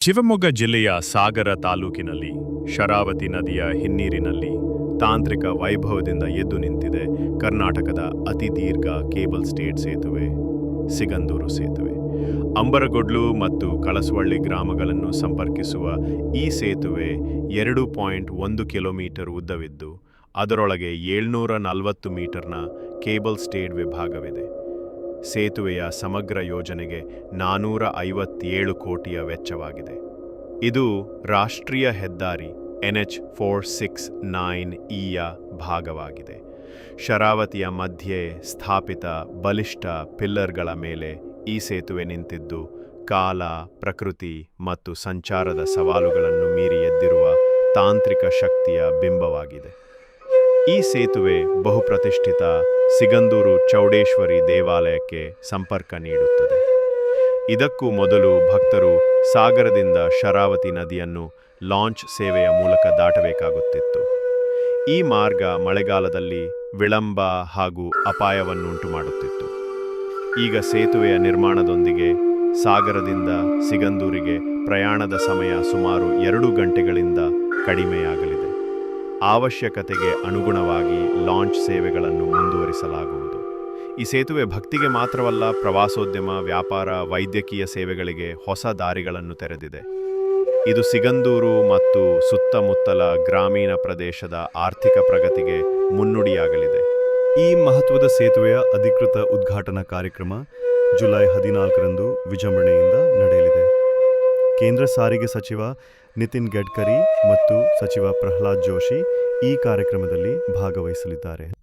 ಶಿವಮೊಗ್ಗ ಜಿಲ್ಲೆಯ ಸಾಗರ ತಾಲೂಕಿನಲ್ಲಿ ಶರಾವತಿ ನದಿಯ ಹಿನ್ನೀರಿನಲ್ಲಿ ತಾಂತ್ರಿಕ ವೈಭವದಿಂದ ಎದ್ದು ನಿಂತಿದೆ ಕರ್ನಾಟಕದ ಅತಿ ದೀರ್ಘ ಕೇಬಲ್ ಸ್ಟೇಟ್ ಸೇತುವೆ, ಸಿಗಂದೂರು ಸೇತುವೆ. ಅಂಬರಗೊಡ್ಲು ಮತ್ತು ಕಳಸವಳ್ಳಿ ಗ್ರಾಮಗಳನ್ನು ಸಂಪರ್ಕಿಸುವ ಈ ಸೇತುವೆ ಎರಡು ಪಾಯಿಂಟ್ ಒಂದು ಕಿಲೋಮೀಟರ್ ಉದ್ದವಿದ್ದು, ಅದರೊಳಗೆ ಏಳ್ನೂರ ನಲವತ್ತು ಮೀಟರ್ನ ಕೇಬಲ್ ಸ್ಟೇಟ್ ವಿಭಾಗವಿದೆ. ಸೇತುವೆಯ ಸಮಗ್ರ ಯೋಜನೆಗೆ ನಾನೂರ ಐವತ್ತೇಳು ಕೋಟಿಯ ವೆಚ್ಚವಾಗಿದೆ. ಇದು ರಾಷ್ಟ್ರೀಯ ಹೆದ್ದಾರಿ ಎನ್ಎಚ್ ಫೋರ್ ಸಿಕ್ಸ್ ನೈನ್ ಇಯ ಭಾಗವಾಗಿದೆ. ಶರಾವತಿಯ ಮಧ್ಯೆ ಸ್ಥಾಪಿತ ಬಲಿಷ್ಠ ಪಿಲ್ಲರ್ಗಳ ಮೇಲೆ ಈ ಸೇತುವೆ ನಿಂತಿದ್ದು, ಕಾಲ, ಪ್ರಕೃತಿ ಮತ್ತು ಸಂಚಾರದ ಸವಾಲುಗಳನ್ನು ಮೀರಿ ಎದ್ದಿರುವ ತಾಂತ್ರಿಕ ಶಕ್ತಿಯ ಬಿಂಬವಾಗಿದೆ. ಈ ಸೇತುವೆ ಬಹುಪ್ರತಿಷ್ಠಿತ ಸಿಗಂದೂರು ಚೌಡೇಶ್ವರಿ ದೇವಾಲಯಕ್ಕೆ ಸಂಪರ್ಕ ನೀಡುತ್ತದೆ. ಇದಕ್ಕೂ ಮೊದಲು ಭಕ್ತರು ಸಾಗರದಿಂದ ಶರಾವತಿ ನದಿಯನ್ನು ಲಾಂಚ್ ಸೇವೆಯ ಮೂಲಕ ದಾಟಬೇಕಾಗುತ್ತಿತ್ತು. ಈ ಮಾರ್ಗ ಮಳೆಗಾಲದಲ್ಲಿ ವಿಳಂಬ ಹಾಗೂ ಅಪಾಯವನ್ನುಂಟು ಮಾಡುತ್ತಿತ್ತು. ಈಗ ಸೇತುವೆಯ ನಿರ್ಮಾಣದೊಂದಿಗೆ ಸಾಗರದಿಂದ ಸಿಗಂದೂರಿಗೆ ಪ್ರಯಾಣದ ಸಮಯ ಸುಮಾರು ಎರಡು ಗಂಟೆಗಳಿಂದ ಕಡಿಮೆಯಾಗಲಿದೆ. ಅವಶ್ಯಕತೆಗೆ ಅನುಗುಣವಾಗಿ ಲಾಂಚ್ ಸೇವೆಗಳನ್ನು ಮುಂದುವರಿಸಲಾಗುವುದು. ಈ ಸೇತುವೆ ಭಕ್ತಿಗೆ ಮಾತ್ರವಲ್ಲ, ಪ್ರವಾಸೋದ್ಯಮ, ವ್ಯಾಪಾರ, ವೈದ್ಯಕೀಯ ಸೇವೆಗಳಿಗೆ ಹೊಸ ದಾರಿಗಳನ್ನು ತೆರೆದಿದೆ. ಇದು ಸಿಗಂದೂರು ಮತ್ತು ಸುತ್ತಮುತ್ತಲ ಗ್ರಾಮೀಣ ಪ್ರದೇಶದ ಆರ್ಥಿಕ ಪ್ರಗತಿಗೆ ಮುನ್ನುಡಿಯಾಗಲಿದೆ. ಈ ಮಹತ್ವದ ಸೇತುವೆಯ ಅಧಿಕೃತ ಉದ್ಘಾಟನಾ ಕಾರ್ಯಕ್ರಮ ಜುಲೈ ಹದಿನಾಲ್ಕರಂದು ವಿಜೃಂಭಣೆಯಿಂದ ನಡೆಯಲಿದೆ. ಕೇಂದ್ರ ಸಾರಿಗೆ ಸಚಿವ ನಿತಿನ್ ಗಡ್ಕರಿ ಮತ್ತು ಸಚಿವ ಪ್ರಹ್ಲಾದ್ ಜೋಶಿ ಈ ಕಾರ್ಯಕ್ರಮದಲ್ಲಿ ಭಾಗವಹಿಸಲಿದ್ದಾರೆ.